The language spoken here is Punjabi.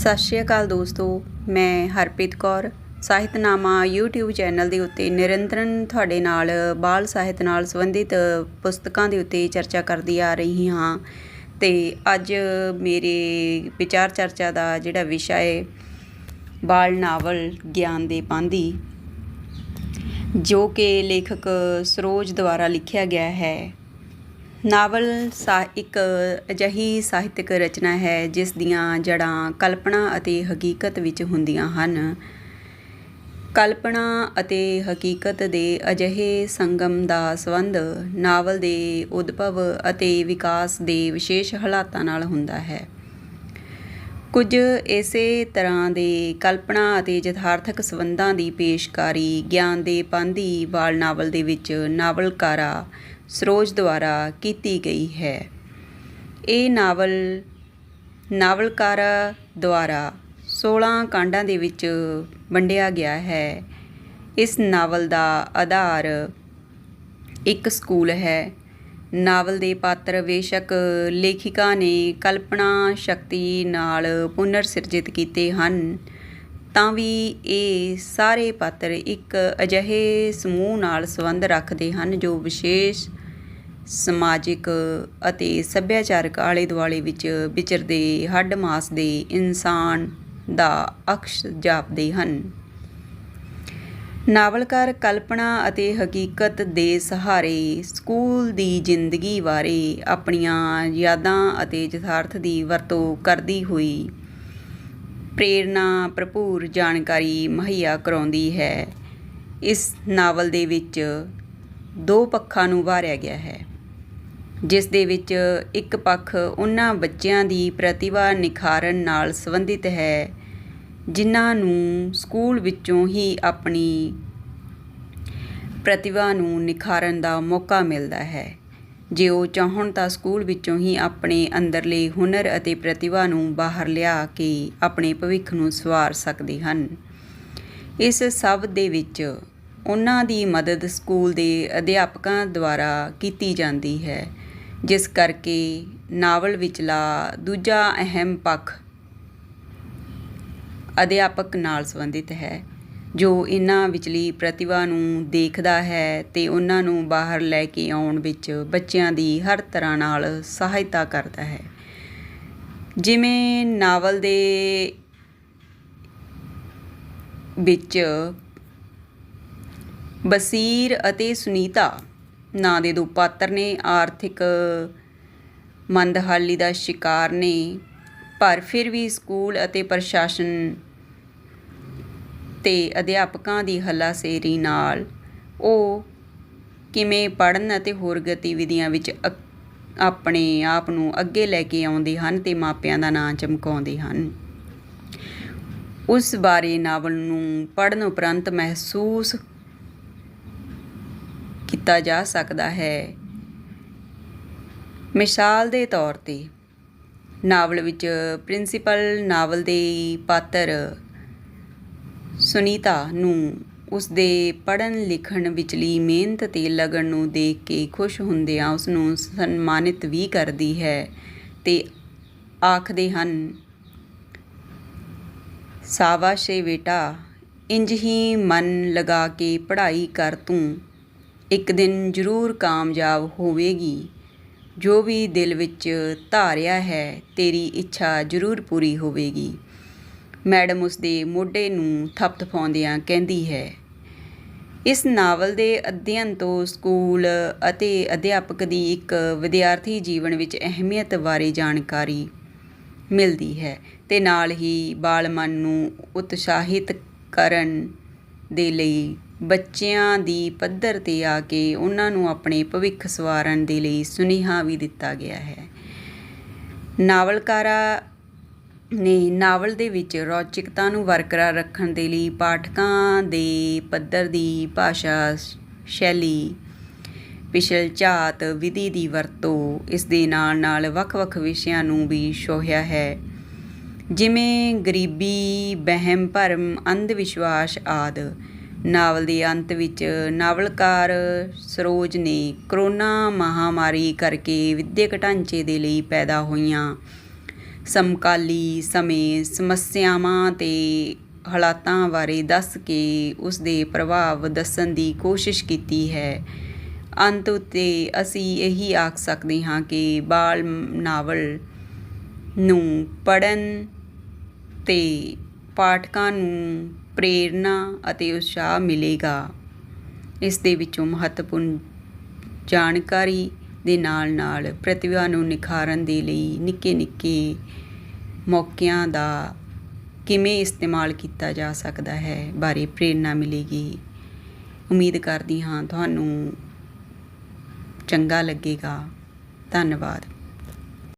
ਸਤਿ ਸ਼੍ਰੀ ਅਕਾਲ ਦੋਸਤੋ, ਮੈਂ ਹਰਪ੍ਰੀਤ ਕੌਰ। ਸਾਹਿਤਨਾਮਾ YouTube ਚੈਨਲ ਦੇ ਉੱਤੇ ਨਿਰੰਤਰਨ ਤੁਹਾਡੇ ਨਾਲ ਬਾਲ ਸਾਹਿਤ ਨਾਲ ਸੰਬੰਧਿਤ ਪੁਸਤਕਾਂ ਦੇ ਉੱਤੇ ਚਰਚਾ ਕਰਦੀ ਆ ਰਹੀ ਹਾਂ। ਤੇ ਅੱਜ ਮੇਰੇ ਵਿਚਾਰ ਚਰਚਾ ਦਾ ਜਿਹੜਾ ਵਿਸ਼ਾ ਹੈ ਬਾਲ ਨਾਵਲ ਗਿਆਨ ਦੇ ਪਾਂਦੀ ਜੋ ਕਿ ਲੇਖਕ ਸਰੋਜ ਦੁਆਰਾ ਲਿਖਿਆ ਗਿਆ ਹੈ। ਨਾਵਲ ਸਾ, ਇੱਕ ਅਜਿਹੀ ਸਾਹਿਤਕ ਰਚਨਾ ਹੈ ਜਿਸ ਦੀਆਂ ਜੜ੍ਹਾਂ ਕਲਪਨਾ ਅਤੇ ਹਕੀਕਤ ਵਿੱਚ ਹੁੰਦੀਆਂ ਹਨ। ਕਲਪਨਾ ਅਤੇ ਹਕੀਕਤ ਦੇ ਅਜਿਹੇ ਸੰਗਮ ਦਾ ਸੰਬੰਧ ਨਾਵਲ ਦੇ ਉਦਭਵ ਅਤੇ ਵਿਕਾਸ ਦੇ ਵਿਸ਼ੇਸ਼ ਹਾਲਾਤਾਂ ਨਾਲ ਹੁੰਦਾ ਹੈ। ਕੁਝ ਇਸੇ ਤਰ੍ਹਾਂ ਦੇ ਕਲਪਨਾ ਅਤੇ ਯਥਾਰਥਕ ਸੰਬੰਧਾਂ ਦੀ ਪੇਸ਼ਕਾਰੀ ਗਿਆਨ ਦੇ ਪਾਂਧੀ ਵਾਲ ਨਾਵਲ ਦੇ ਵਿੱਚ ਨਾਵਲਕਾਰਾ ਸਰੋਜ ਦੁਆਰਾ ਕੀਤੀ ਗਈ ਹੈ। ਇਹ ਨਾਵਲ ਨਾਵਲਕਾਰਾ ਦੁਆਰਾ 16 ਕਾਂਡਾਂ ਦੇ ਵਿੱਚ ਵੰਡਿਆ ਗਿਆ ਹੈ। ਇਸ ਨਾਵਲ ਦਾ ਆਧਾਰ ਇੱਕ ਸਕੂਲ ਹੈ। ਨਾਵਲ ਦੇ ਪਾਤਰ, ਬੇਸ਼ੱਕ ਲੇਖਿਕਾ ਨੇ ਕਲਪਨਾ ਸ਼ਕਤੀ ਨਾਲ ਪੁਨਰ ਸਿਰਜਿਤ ਕੀਤੇ ਹਨ, ਤਾਂ ਵੀ ਇਹ ਸਾਰੇ ਪਾਤਰ ਇੱਕ ਅਜਿਹੇ ਸਮੂਹ ਨਾਲ ਸੰਬੰਧ ਰੱਖਦੇ ਹਨ ਜੋ ਵਿਸ਼ੇਸ਼ ਸਮਾਜਿਕ ਅਤੇ ਸੱਭਿਆਚਾਰਕ ਆਲੇ ਦੁਆਲੇ ਵਿੱਚ ਵਿਚਰਦੇ ਹੱਡ ਮਾਸ ਦੇ ਇਨਸਾਨ ਦਾ ਅਕਸ਼ ਜਾਪਦੇ ਹਨ। ਨਾਵਲਕਾਰ ਕਲਪਨਾ ਅਤੇ ਹਕੀਕਤ ਦੇ ਸਹਾਰੇ ਸਕੂਲ ਦੀ ਜ਼ਿੰਦਗੀ ਬਾਰੇ ਆਪਣੀਆਂ ਯਾਦਾਂ ਅਤੇ ਯਥਾਰਥ ਦੀ ਵਰਤੋਂ ਕਰਦੀ ਹੋਈ ਪ੍ਰੇਰਨਾ ਭਰਪੂਰ ਜਾਣਕਾਰੀ ਮੁਹੱਈਆ ਕਰਾਉਂਦੀ ਹੈ। ਇਸ ਨਾਵਲ ਦੇ ਵਿੱਚ ਦੋ ਪੱਖਾਂ ਨੂੰ ਵਾਰਿਆ ਗਿਆ ਹੈ, ਜਿਸ ਦੇ ਵਿੱਚ ਇੱਕ ਪੱਖ ਉਹਨਾਂ ਬੱਚਿਆਂ ਦੀ ਪ੍ਰਤਿਭਾ ਨਿਖਾਰਨ ਨਾਲ ਸੰਬੰਧਿਤ ਹੈ ਜਿਨ੍ਹਾਂ ਨੂੰ ਸਕੂਲ ਵਿੱਚੋਂ ਹੀ ਆਪਣੀ ਪ੍ਰਤਿਭਾ ਨੂੰ ਨਿਖਾਰਨ ਦਾ ਮੌਕਾ ਮਿਲਦਾ ਹੈ। ਜੇ ਉਹ ਚਾਹਣ ਤਾਂ ਸਕੂਲ ਵਿੱਚੋਂ ਹੀ ਆਪਣੇ ਅੰਦਰਲੇ ਹੁਨਰ ਅਤੇ ਪ੍ਰਤਿਭਾ ਨੂੰ ਬਾਹਰ ਲਿਆ ਕੇ ਆਪਣੇ ਭਵਿੱਖ ਨੂੰ ਸਵਾਰ ਸਕਦੇ ਹਨ। ਇਸ ਸਭ ਦੇ ਵਿੱਚ ਉਹਨਾਂ ਦੀ ਮਦਦ ਸਕੂਲ ਦੇ ਅਧਿਆਪਕਾਂ ਦੁਆਰਾ ਕੀਤੀ ਜਾਂਦੀ ਹੈ, ਜਿਸ ਕਰਕੇ ਨਾਵਲ ਵਿਚਲਾ ਦੂਜਾ ਅਹਿਮ ਪੱਖ ਅਧਿਆਪਕ ਨਾਲ ਸੰਬੰਧਿਤ ਹੈ, ਜੋ ਇਹਨਾਂ ਵਿਚਲੀ ਪ੍ਰਤਿਭਾ ਨੂੰ ਦੇਖਦਾ ਹੈ ਤੇ ਉਹਨਾਂ ਨੂੰ ਬਾਹਰ ਲੈ ਕੇ ਆਉਣ ਵਿੱਚ ਬੱਚਿਆਂ ਦੀ ਹਰ ਤਰ੍ਹਾਂ ਨਾਲ ਸਹਾਇਤਾ ਕਰਦਾ ਹੈ। ਜਿਵੇਂ ਨਾਵਲ ਦੇ ਵਿੱਚ ਬਸੀਰ ਅਤੇ ਸੁਨੀਤਾ ਨਾਂ ਦੇ ਦੋ ਪਾਤਰ ਨੇ, ਆਰਥਿਕ ਮੰਦਹਾਲੀ ਦਾ ਸ਼ਿਕਾਰ ਨੇ, ਪਰ ਫਿਰ ਵੀ ਸਕੂਲ ਅਤੇ ਪ੍ਰਸ਼ਾਸਨ ਤੇ ਅਧਿਆਪਕਾਂ ਦੀ ਹੱਲਾਸ਼ੇਰੀ ਨਾਲ ਉਹ ਕਿਵੇਂ ਪੜ੍ਹਨ ਅਤੇ ਹੋਰ ਗਤੀਵਿਧੀਆਂ ਵਿੱਚ ਆਪਣੇ ਆਪ ਨੂੰ ਅੱਗੇ ਲੈ ਕੇ ਆਉਂਦੇ ਹਨ ਤੇ ਮਾਪਿਆਂ ਦਾ ਨਾਂ ਚਮਕਾਉਂਦੇ ਹਨ। ਉਸ ਬਾਰੇ ਨਾਵਲ ਨੂੰ ਪੜ੍ਹਨ ਉਪਰੰਤ ਮਹਿਸੂਸ ਕੀਤਾ ਜਾ ਸਕਦਾ ਹੈ। ਮਿਸਾਲ ਦੇ ਤੌਰ ਤੇ ਨਾਵਲ ਵਿੱਚ ਪ੍ਰਿੰਸੀਪਲ ਨਾਵਲ ਦੇ ਪਾਤਰ ਸੁਨੀਤਾ ਨੂੰ ਉਸ ਦੇ ਪੜਨ ਲਿਖਣ ਵਿਚਲੀ ਮਿਹਨਤ ਤੇ ਲਗਨ ਨੂੰ ਦੇਖ ਕੇ ਖੁਸ਼ ਹੁੰਦਿਆਂ ਉਸ ਨੂੰ ਸਨਮਾਨਿਤ ਵੀ ਕਰਦੀ ਹੈ ਤੇ ਆਖਦੇ ਹਨ ਸਾਵਾਸ਼ੇ ਬੇਟਾ, ਇੰਜ ਹੀ ਮਨ ਲਗਾ ਕੇ ਪੜ੍ਹਾਈ ਕਰ ਤੂੰ। ਇੱਕ ਦਿਨ ਜ਼ਰੂਰ ਕਾਮਯਾਬ ਹੋਵੇਗੀ। ਜੋ ਵੀ ਦਿਲ ਵਿੱਚ ਧਾਰਿਆ ਹੈ, ਤੇਰੀ ਇੱਛਾ ਜ਼ਰੂਰ ਪੂਰੀ ਹੋਵੇਗੀ। ਮੈਡਮ ਉਸ ਦੇ ਮੋਢੇ ਨੂੰ ਥਪਥਪਾਉਂਦਿਆਂ ਕਹਿੰਦੀ ਹੈ, ਇਸ ਨਾਵਲ ਦੇ ਅਧਿਐਨ ਤੋਂ ਸਕੂਲ ਅਤੇ ਅਧਿਆਪਕ ਦੀ ਇੱਕ ਵਿਦਿਆਰਥੀ ਜੀਵਨ ਵਿੱਚ ਅਹਿਮੀਅਤ ਬਾਰੇ ਜਾਣਕਾਰੀ ਮਿਲਦੀ ਹੈ ਤੇ ਨਾਲ ਹੀ ਬਾਲ ਮਨ ਨੂੰ ਉਤਸ਼ਾਹਿਤ ਕਰਨ ਦੇ ਲਈ ਬੱਚਿਆਂ ਦੀ ਪੱਧਰ ਤੇ ਆ ਕੇ ਉਹਨਾਂ ਨੂੰ ਆਪਣੇ ਭਵਿੱਖ ਸਵਾਰਨ ਦੇ ਲਈ ਸੁਨੇਹਾ ਵੀ ਦਿੱਤਾ ਗਿਆ ਹੈ। ਨਾਵਲਕਾਰਾ ਨੇ ਨਾਵਲ ਦੇ ਵਿੱਚ ਰੌਚਕਤਾ ਨੂੰ ਬਰਕਰਾਰ ਰੱਖਣ ਦੇ ਲਈ ਪਾਠਕਾਂ ਦੇ ਪੱਧਰ ਦੀ ਭਾਸ਼ਾ ਸ਼ੈਲੀ, ਪਿਛਲ ਝਾਤ, ਵਿਧੀ ਦੀ ਵਰਤੋਂ, ਇਸ ਦੇ ਨਾਲ ਨਾਲ ਵੱਖ-ਵੱਖ ਵਿਸ਼ਿਆਂ ਨੂੰ ਵੀ ਛੋਹਿਆ ਹੈ। ਜਿਵੇਂ ਗਰੀਬੀ, ਬਹਿਮ ਭਰਮ ਅੰਧ ਵਿਸ਼ਵਾਸ ਆਦਿ। ਨਾਵਲ ਦੇ ਅੰਤ ਵਿੱਚ ਨਾਵਲਕਾਰ ਸਰੋਜ ਨੇ ਕਰੋਨਾ ਮਹਾਮਾਰੀ ਕਰਕੇ ਵਿਦਿਅਕ ਢਾਂਚੇ ਦੇ ਲਈ ਪੈਦਾ ਹੋਈਆਂ ਸਮਕਾਲੀ ਸਮੇਂ ਸਮੱਸਿਆਵਾਂ ਤੇ ਹਾਲਾਤਾਂ ਬਾਰੇ ਦੱਸ ਕੇ ਉਸ ਦੇ ਪ੍ਰਭਾਵ ਦੱਸਣ ਦੀ ਕੋਸ਼ਿਸ਼ ਕੀਤੀ ਹੈ। ਅੰਤ ਉੱਤੇ ਅਸੀਂ ਇਹੀ ਆਖ ਸਕਦੇ ਹਾਂ ਕਿ ਬਾਲ ਨਾਵਲ ਨੂੰ ਪੜ੍ਹਨ ਤੇ ਪਾਠਕਾਂ ਨੂੰ ਪ੍ਰੇਰਨਾ ਅਤੇ ਉਤਸ਼ਾਹ ਮਿਲੇਗਾ। ਇਸ ਦੇ ਵਿੱਚੋਂ ਮਹੱਤਵਪੂਰਨ ਜਾਣਕਾਰੀ ਦੇ ਨਾਲ ਨਾਲ ਪ੍ਰਤਿਭਾ ਨੂੰ ਨਿਖਾਰਨ ਦੇ ਲਈ ਨਿੱਕੇ ਨਿੱਕੇ ਮੌਕਿਆਂ ਦਾ ਕਿਵੇਂ ਇਸਤੇਮਾਲ ਕੀਤਾ ਜਾ ਸਕਦਾ ਹੈ ਬਾਰੇ ਪ੍ਰੇਰਨਾ ਮਿਲੇਗੀ। ਉਮੀਦ ਕਰਦੀ ਹਾਂ ਤੁਹਾਨੂੰ ਚੰਗਾ ਲੱਗੇਗਾ। ਧੰਨਵਾਦ।